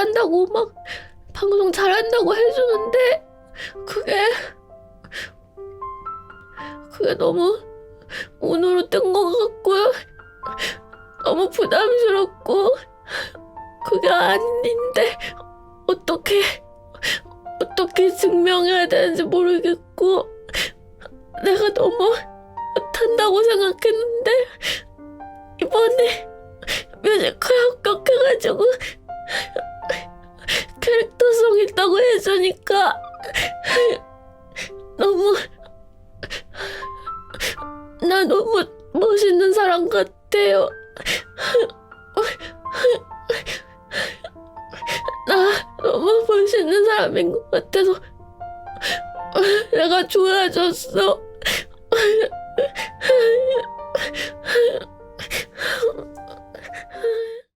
잘한다고 막 방송 잘한다고 해주는데 그게 그게 너무 운으로 뜬 것 같고요. 너무 부담스럽고 그게 아닌데 어떻게 어떻게 증명해야 되는지 모르겠고 내가 너무 못한다고 생각했는데 이번에 뮤지컬 합격해가지고 있다고 해주니까 너무 나 너무 멋있는 사람 같아요. 나 너무 멋있는 사람인 것 같아서 내가 좋아졌어.